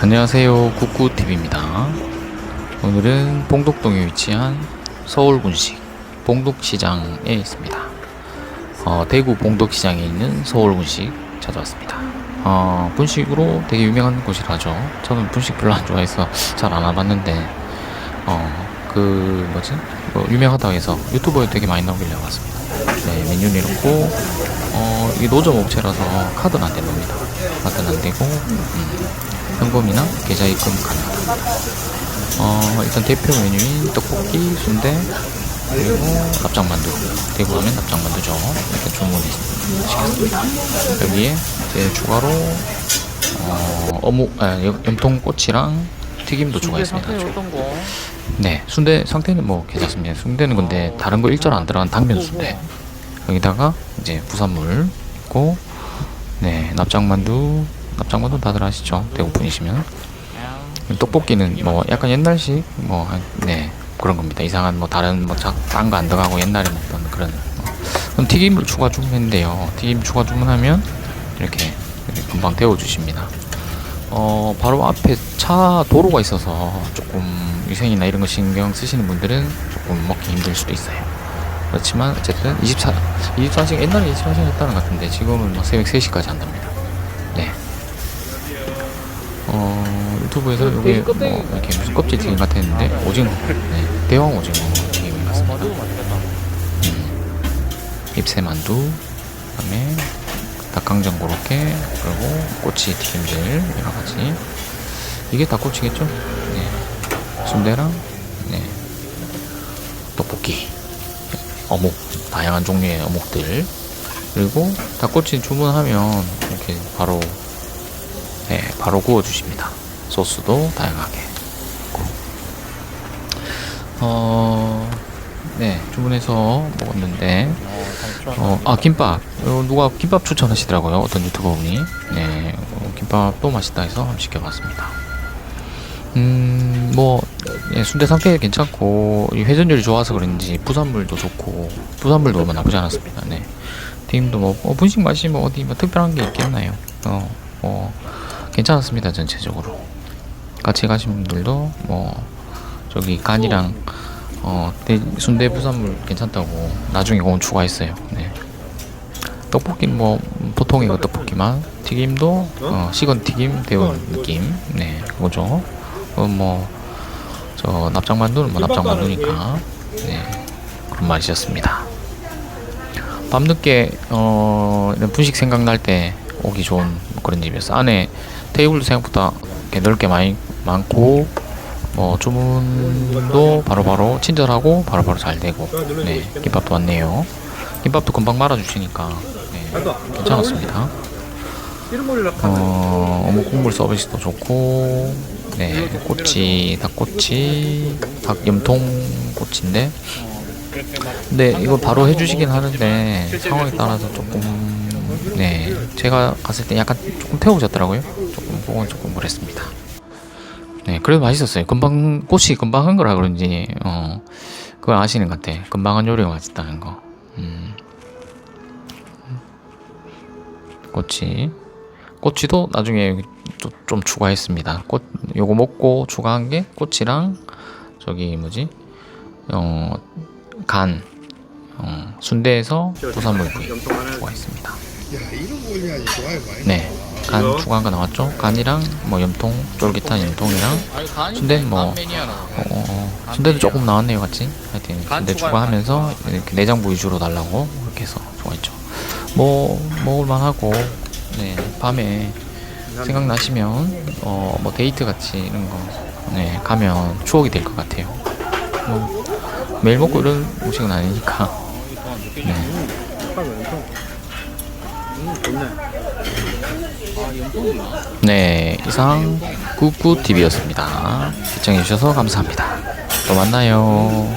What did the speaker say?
안녕하세요. 구구TV입니다. 오늘은 봉독동에 위치한 서울군식 봉독시장에 있습니다. 어, 대구 봉독시장에 있는 서울군식 찾아왔습니다. 어, 분식으로 되게 유명한 곳이라죠. 저는 분식 별로 안 좋아해서 잘 안 와봤는데 어, 그 뭐지? 뭐 유명하다고 해서 유튜버에 되게 많이 나오길래 왔습니다. 네 메뉴는 이렇고 어, 이게 노점 업체라서 카드는 안 됩니다. 카드는 안 되고 음, 현금이나 계좌 입금 가능하다. 어, 일단 대표 메뉴인 떡볶이, 순대, 그리고 납작만두. 대구 하면 납작만두죠. 이렇게 주문시켰습니다. 여기에 이제 추가로 어, 어묵, 아, 염- 염통꼬치랑 튀김도 추가했습니다. 네, 순대 상태는 뭐 괜찮습니다. 순대는 근데 다른 거 일절 안 들어간 당면 순대. 여기다가 이제 부산물 있고, 네, 납작만두, 납작만두 다들 아시죠? 대구 분이시면. 떡볶이는 뭐 약간 옛날식 뭐, 한- 네, 그런 겁니다. 이상한 뭐 다른 뭐딴거 안 들어가고 옛날에 먹던 그런. 어. 그럼 튀김을 추가 주문했는데요. 튀김 추가 주문하면 이렇게, 이렇게 금방 데워주십니다. 어, 바로 앞에 차 도로가 있어서 조금 위생이나 이런 거 신경 쓰시는 분들은 조금 먹기 힘들 수도 있어요. 그렇지만 어쨌든 24, 24시간, 옛날에 24시간 했다는 것 같은데 지금은 막 새벽 3시까지 한답니다. 네. 어, 유튜브에서 그 여기 돼지 뭐. 이렇게 무슨 껍질 튀김 같았는데 오징어, 네, 대왕 오징어 튀김 어, 같습니다. 맞아도 맛있겠다. 잎새만두, 그다음에 닭강정 고로케, 그리고 꼬치 튀김들 여러 가지. 이게 다 꼬치겠죠? 네. 순대랑 네. 떡볶이, 어묵, 다양한 종류의 어묵들. 그리고 닭꼬치 주문하면 이렇게 바로 네, 바로 구워 주십니다. 소스도 다양하게. 있고. 어, 네, 주문해서 먹었는데. 어, 아 김밥. 어, 누가 김밥 추천하시더라고요. 어떤 유튜버분이. 네 어, 김밥도 맛있다 해서 한번 시켜봤습니다. 음뭐 예, 순대 상태 괜찮고 이 회전율이 좋아서 그런지 부산물도 좋고 부산물도 뭐 나쁘지 않았습니다. 네. 튀김도 뭐 어, 분식 맛이 뭐 어디 뭐 특별한 게 있겠나요? 어뭐 괜찮았습니다 전체적으로 같이 가신 분들도 뭐 저기 간이랑 어, 대- 순대 부산물 괜찮다고 나중에 그건 추가했어요. 네. 떡볶이는 뭐 보통의 그 떡볶이만 튀김도 어, 식은 튀김 데운 느낌. 네, 그거죠. 어, 뭐저 납작만두는 뭐 납작만두니까 네 그런 맛이었습니다. 밤늦게 어 이런 분식 생각날 때 오기 좋은 그런 집이었어. 안에 테이블도 생각보다 넓게 많이 많고 뭐 주문도 바로바로 친절하고 바로바로 잘 되고 네 김밥도 왔네요. 김밥도 금방 말아주시니까 네, 괜찮았습니다. 어 어묵 국물 서비스도 좋고 네 꼬치 닭꼬치 닭 염통 꼬치인데 근데 이거 바로 해주시긴 하는데 상황에 따라서 조금 네 제가 갔을 때 약간 조금 태워졌더라고요. 조금 그건 조금 그랬습니다 네, 그래도 맛있었어요. 금방 꽃이 금방 한 거라 그런지 어 그걸 아시는 것 같아. 금방 한 요리가 맛있다는 거. 음. 꼬치, 꼬치도 나중에 또좀 추가했습니다. 꽃 요거 먹고 추가한 게 꼬치랑 저기 뭐지 어 간 어, 순대에서 부산물 구이 추가했습니다. 야 이런 거 올려야지 좋아요 많이 네, 간 추가한 거 나왔죠? 간이랑 뭐 염통 쫄깃한 염통이랑 순대는 뭐-. 어, 어, 어. 순대도 조금 나왔네요, 같이. 하여튼 간 순대 추가하면서 이렇게 내장부 위주로 달라고 이렇게 해서 좋아했죠. 뭐 먹을만하고 네 밤에 생각나시면 어 뭐 데이트 같이 이런 거 네 가면 추억이 될 것 같아요. 뭐 매일 먹고 이런 음식은 아니니까. 네. 아, 네, 이상 꾸꾸TV였습니다. 시청해주셔서 감사합니다. 또 만나요.